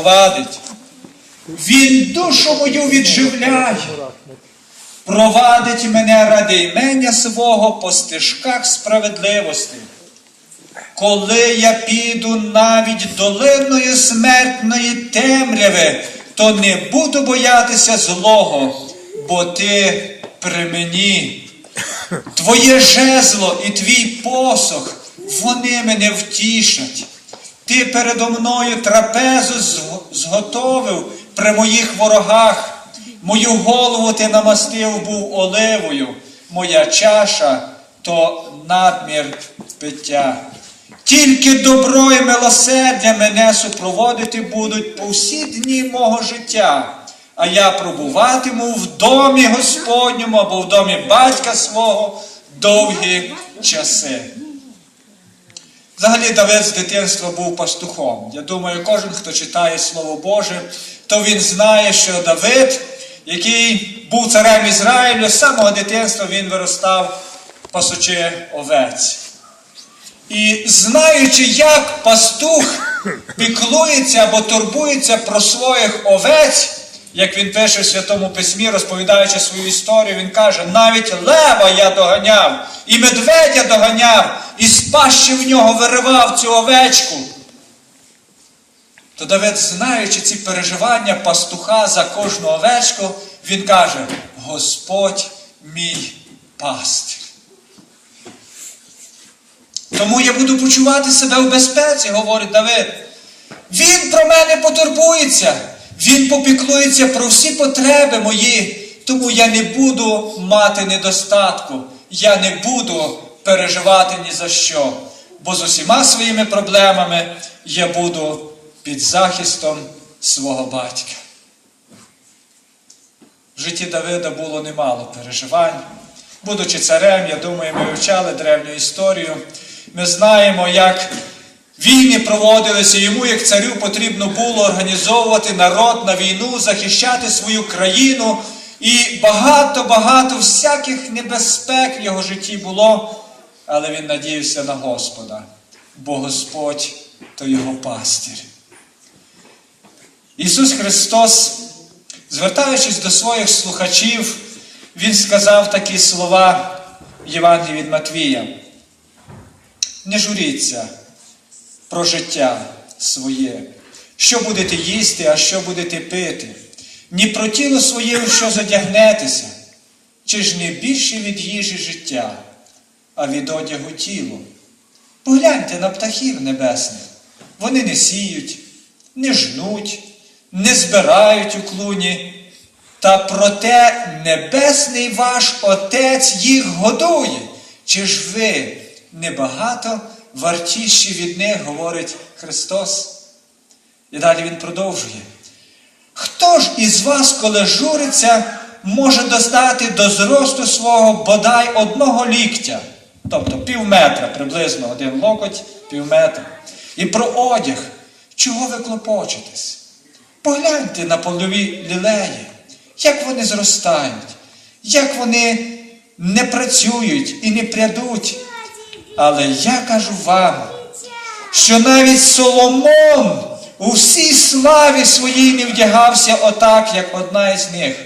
провадить. Він душу мою відживляє, провадить мене ради імення свого по стежках справедливості. Коли я піду навіть долиною смертної темряви, то не буду боятися злого, бо ти при мені. Твоє жезло і твій посох, вони мене втішать. Ти передо мною трапезу зг- зготовив при моїх ворогах. Мою голову ти намастив був оливою, моя чаша то надмір пиття. Тільки добро і милосердя мене супроводити будуть по всі дні мого життя, а я пробуватиму в домі Господньому або в домі батька свого довгі часи. Взагалі Давид з дитинства був пастухом. Я думаю, кожен, хто читає Слово Боже, то він знає, що Давид, який був царем Ізраїлю, з самого дитинства він виростав пасучи овець. І знаючи, як пастух піклується або турбується про своїх овець, як він пише в Святому Письмі, розповідаючи свою історію, він каже: навіть лева я доганяв, і медведя доганяв, і з пащі в нього виривав цю овечку. То Давид, знаючи ці переживання пастуха за кожну овечку, він каже: Господь мій пастир. Тому я буду почувати себе в безпеці, говорить Давид. Він про мене потурбується, він попіклується про всі потреби мої, тому я не буду мати недостатку, я не буду переживати ні за що, бо з усіма своїми проблемами я буду під захистом свого батька. В житті Давида було немало переживань. Будучи царем, я думаю, ми вивчали древню історію. Ми знаємо, як війни проводилися, йому, як царю, потрібно було організовувати народ на війну, захищати свою країну. І багато-багато всяких небезпек в його житті було, але він надіявся на Господа, бо Господь то його пастір. Ісус Христос, звертаючись до своїх слухачів, Він сказав такі слова в Євангелії від Матвія. Не журіться про життя своє, що будете їсти, а що будете пити, ні про тіло своє, у що задягнетеся, чи ж не більше від їжі життя, а від одягу тіло. Погляньте на птахів небесних. Вони не сіють, не жнуть, не збирають у клуні. Та проте небесний ваш Отець їх годує. Чи ж ви небагато вартіші від них, говорить Христос? І далі Він продовжує. Хто ж із вас, коли журиться, може достати до зросту свого бодай одного ліктя, тобто пів метра, приблизно один локоть, пів метра. І про одяг, чого ви клопочетесь? Погляньте на польові лілеї, як вони зростають, як вони не працюють і не прядуть. Але я кажу вам, що навіть Соломон у всій славі своїй не вдягався отак, як одна із них.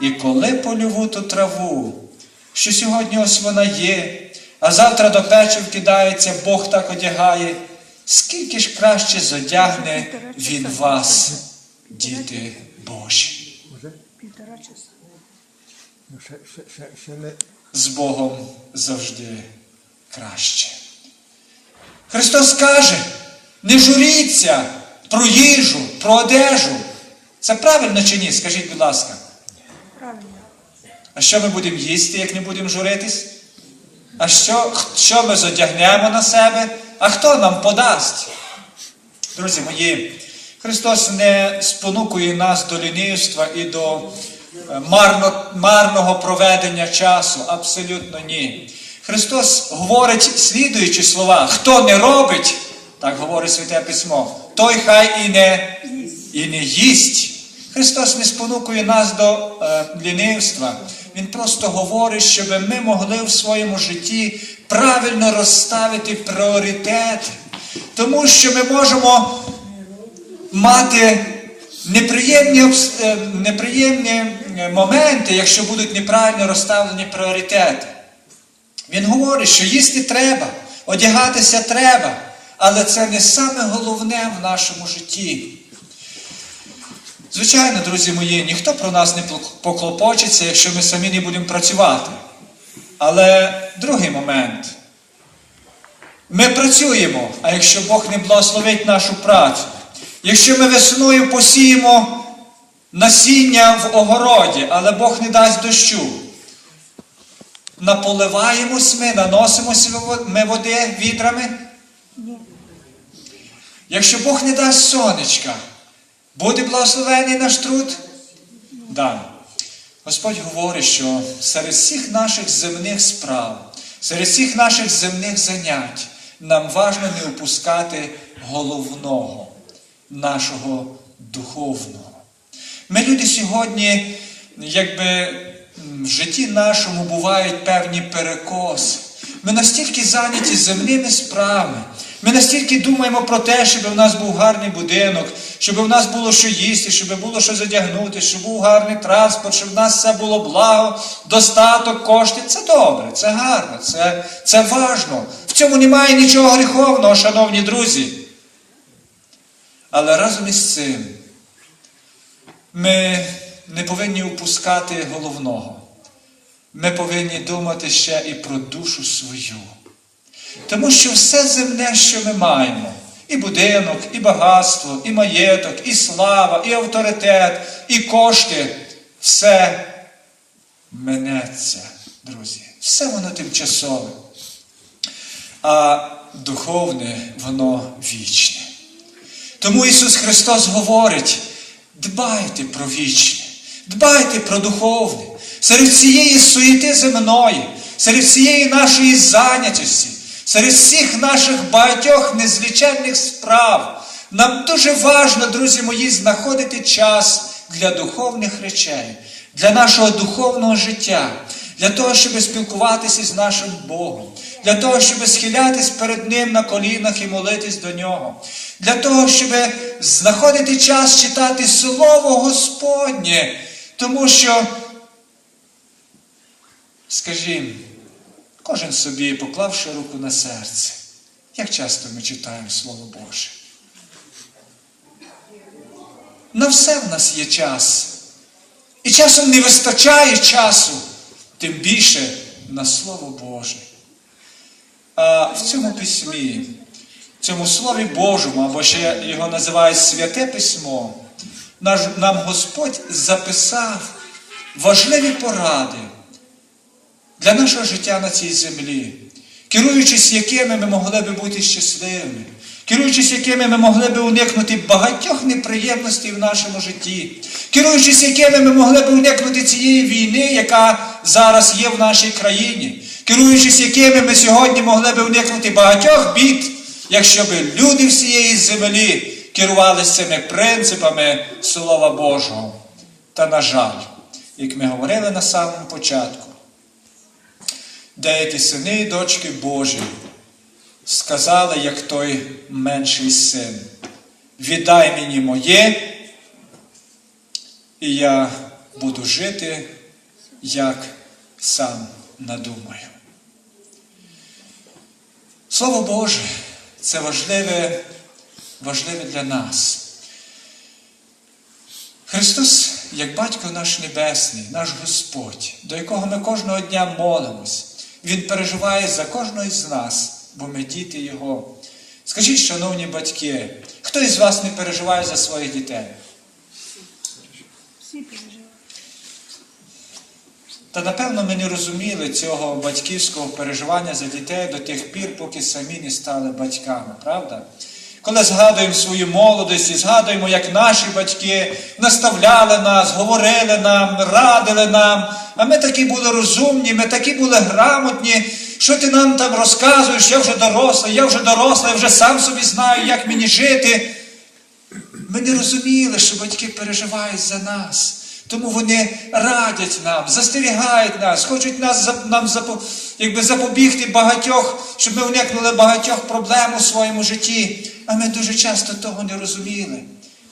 І коли польову ту траву, що сьогодні ось вона є, а завтра до печі вкидається, Бог так одягає, скільки ж краще зодягне Він вас, діти Божі. Уже? Півтора часа. Ну, ще, ще, ще, ще не. З Богом завжди краще. Христос каже, не журіться про їжу, про одежу. Це правильно чи ні? Скажіть, будь ласка. Правильно. А що ми будемо їсти, як не будемо журитись? А що, що ми зодягнемо на себе? А хто нам подасть? Друзі мої, Христос не спонукує нас до лінивства і до марно, марного проведення часу. Абсолютно ні. Христос говорить слідуючі слова: хто не робить, так говорить Святе Письмо, той хай і не, і не їсть. Христос не спонукує нас до е, лінивства. Він просто говорить, щоб ми могли в своєму житті правильно розставити пріоритети. Тому що ми можемо мати неприємні, е, неприємні е, моменти, якщо будуть неправильно розставлені пріоритети. Він говорить, що їсти треба, одягатися треба, але це не саме головне в нашому житті. Звичайно, друзі мої, ніхто про нас не поклопочеться, якщо ми самі не будемо працювати. Але другий момент. Ми працюємо, а якщо Бог не благословить нашу працю, якщо ми весною посіємо насіння в огороді, але Бог не дасть дощу, наполиваємось ми, наносимось ми води відрами. Ні. Якщо Бог не дасть сонечка, буде благословений наш труд? Да. Господь говорить, що серед всіх наших земних справ, серед всіх наших земних занять нам важно не упускати головного, нашого духовного. Ми люди сьогодні, якби в житті нашому бувають певні перекоси. Ми настільки зайняті земними справами. Ми настільки думаємо про те, щоб у нас був гарний будинок, щоб у нас було що їсти, щоб було що задягнути, щоб був гарний транспорт, щоб в нас все було благо, достаток, кошти. Це добре, це гарно, це, це важно. В цьому немає нічого гріховного, шановні друзі. Але разом із цим ми не повинні упускати головного. Ми повинні думати ще і про душу свою. Тому що все земне, що ми маємо, і будинок, і багатство, і маєток, і слава, і авторитет, і кошти, все минеться, друзі. Все воно тимчасове. А духовне, воно вічне. Тому Ісус Христос говорить: дбайте про вічне, дбайте про духовне, серед цієї суєти земної, серед цієї нашої зайнятості, серед всіх наших багатьох незліченних справ. Нам дуже важно, друзі мої, знаходити час для духовних речей, для нашого духовного життя, для того, щоб спілкуватися з нашим Богом, для того, щоб схилятись перед Ним на колінах і молитись до Нього, для того, щоб знаходити час читати Слово Господнє, тому що, скажімо, кожен собі, поклавши руку на серце, як часто ми читаємо Слово Боже. На все в нас є час. І часом не вистачає часу, тим більше на Слово Боже. А в цьому письмі, в цьому Слові Божому, або ще його називають Святе Письмо, нам Господь записав важливі поради для нашого життя на цій землі, керуючись якими ми могли би бути щасливими, керуючись якими ми могли би уникнути багатьох неприємностей в нашому житті, керуючись якими ми могли б уникнути цієї війни, яка зараз є в нашій країні, керуючись якими ми сьогодні могли б уникнути багатьох бід, якщо б люди всієї землі керувалися цими принципами Слова Божого. Та, на жаль, як ми говорили на самому початку, деякі сини і дочки Божі сказали, як той менший син, віддай мені моє, і я буду жити, як сам надумаю. Слово Боже, це важливе, важливе для нас. Христос, як Батько наш Небесний, наш Господь, до якого ми кожного дня молимось, Він переживає за кожного із нас, бо ми діти Його. Скажіть, шановні батьки, хто із вас не переживає за своїх дітей? Всі переживають. Та напевно ми не розуміли цього батьківського переживання за дітей до тих пір, поки самі не стали батьками, правда? Коли згадуємо свою молодість і згадуємо, як наші батьки наставляли нас, говорили нам, радили нам, а ми такі були розумні, ми такі були грамотні, що ти нам там розказуєш, я вже дорослий, я вже дорослий, я вже сам собі знаю, як мені жити. Ми не розуміли, що батьки переживають за нас. Тому вони радять нам, застерігають нас, хочуть нас, нам якби запобігти багатьох, щоб ми уникнули багатьох проблем у своєму житті. А ми дуже часто того не розуміли.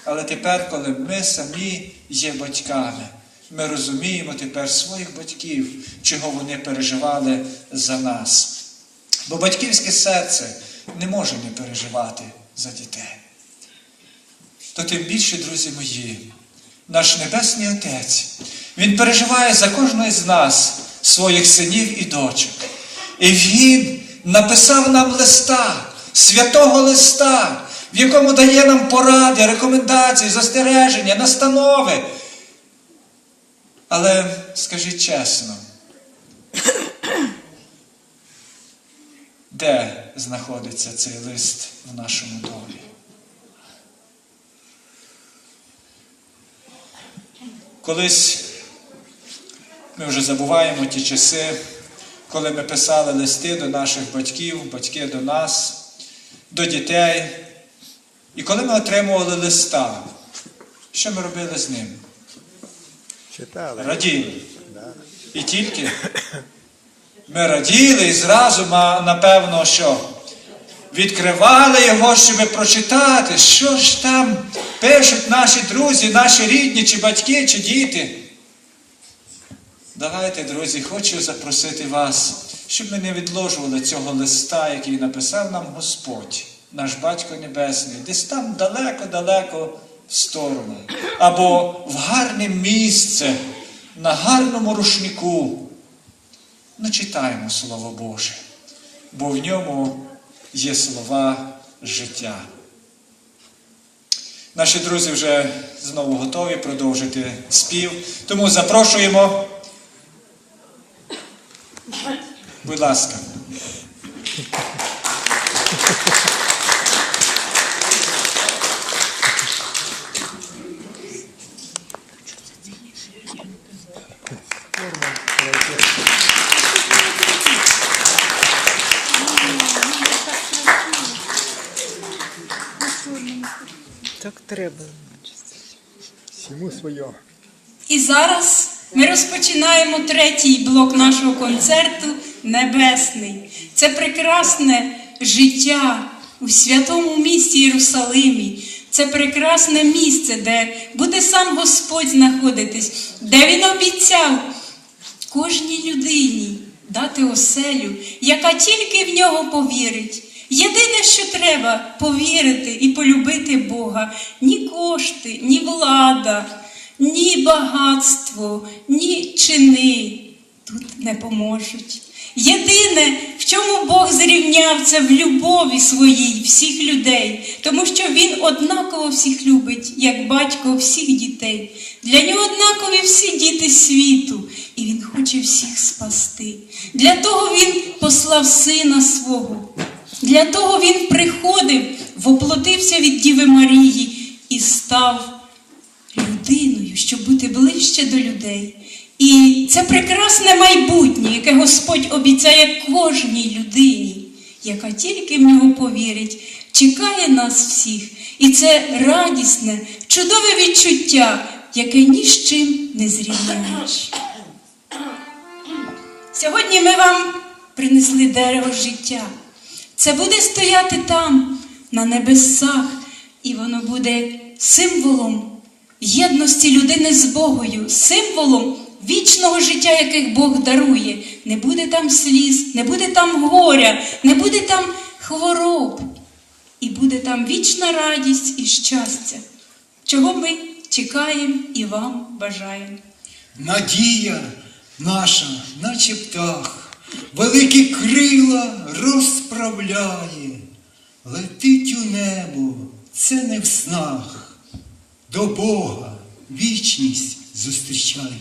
Але тепер, коли ми самі є батьками, ми розуміємо тепер своїх батьків, чого вони переживали за нас. Бо батьківське серце не може не переживати за дітей. То тим більше, друзі мої, наш Небесний Отець, Він переживає за кожного з нас, своїх синів і дочок. І Він написав нам листа, святого листа, в якому дає нам поради, рекомендації, застереження, настанови. Але скажіть чесно, де знаходиться цей лист в нашому домі? Колись ми вже забуваємо ті часи, коли ми писали листи до наших батьків, батьки до нас, до дітей. І коли ми отримували листа, що ми робили з ним? Читали. Раділи. І тільки ми раділи і зразу, напевно, що відкривали його, щоб прочитати, що ж там пишуть наші друзі, наші рідні, чи батьки, чи діти. Давайте, друзі, хочу запросити вас, щоб ми не відложували цього листа, який написав нам Господь, наш Батько Небесний, десь там далеко-далеко в сторону, або в гарне місце, на гарному рушнику. Начитаємо Слово Боже, бо в ньому є слова життя. Наші друзі вже знову готові продовжити спів, тому запрошуємо. Будь ласка. Треба. Всьому своє. І зараз ми розпочинаємо третій блок нашого концерту Небесний. Це прекрасне життя у святому місті Єрусалимі. Це прекрасне місце, де буде сам Господь знаходитись, де Він обіцяв кожній людині дати оселю, яка тільки в нього повірить. Єдине, що треба повірити і полюбити Бога, ні кошти, ні влада, ні багатство, ні чини тут не поможуть. Єдине, в чому Бог зрівняв це в любові своїй всіх людей, тому що Він однаково всіх любить, як батько всіх дітей. Для нього однакові всі діти світу, і Він хоче всіх спасти. Для того Він послав сина свого. Для того він приходив, воплотився від Діви Марії і став людиною, щоб бути ближче до людей. І це прекрасне майбутнє, яке Господь обіцяє кожній людині, яка тільки в нього повірить, чекає нас всіх. І це радісне, чудове відчуття, яке ні з чим не зрівняєш. Сьогодні ми вам принесли дерево життя. Це буде стояти там, на небесах, і воно буде символом єдності людини з Богою, символом вічного життя, яких Бог дарує. Не буде там сліз, не буде там горя, не буде там хвороб. І буде там вічна радість і щастя, чого ми чекаємо і вам бажаємо. Надія наша, наче птах, великі крила розправляє, летить у небо, це не в снах, до Бога вічність зустрічає.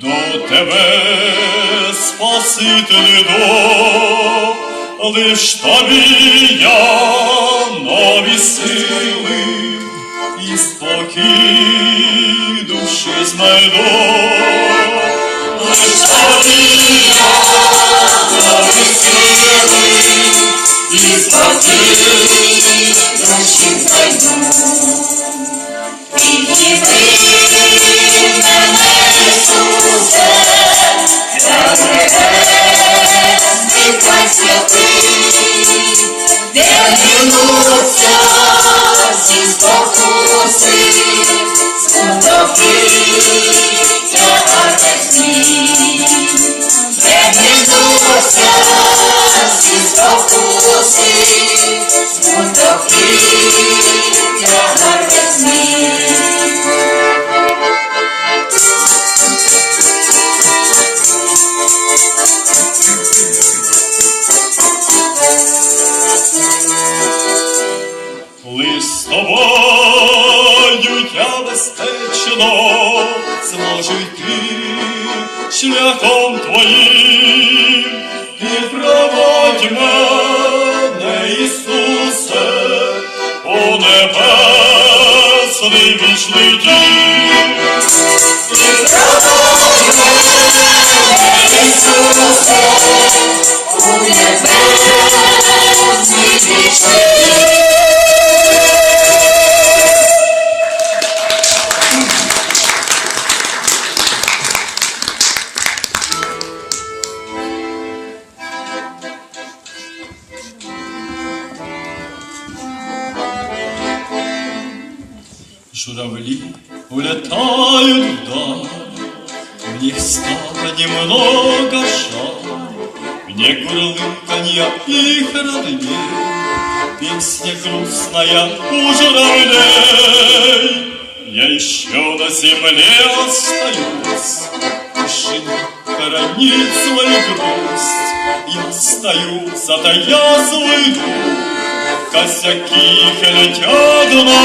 до тебе, Спасителю, до, лиш тобі я нові сили і спокій душі знайду. Лиш тобі я нові сили і спокій душі знайду. Лиш безпечно зможу йти шляхом твоїм, підпроводь мене, Ісусе, у небесний вічний дім. Журавли улетают вдаль, В них стало немного жаль, Мне курлыканья их родней, Песня грустная у журавлей. Я еще на земле остаюсь, Тишина хоронит свою грусть, Я стою, затая свой дух, Косяки летят на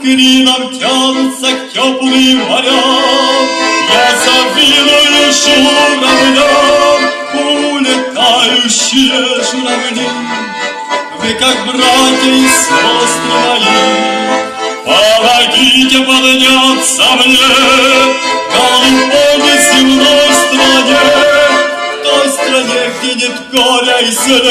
Клином тянутся теплые моря, Я завидую журавлям, Улетающие журавли. Вы как братья и сестры мои, Помогите подняться мне Голубой земной стране, Той Стране, где нет горя и слез.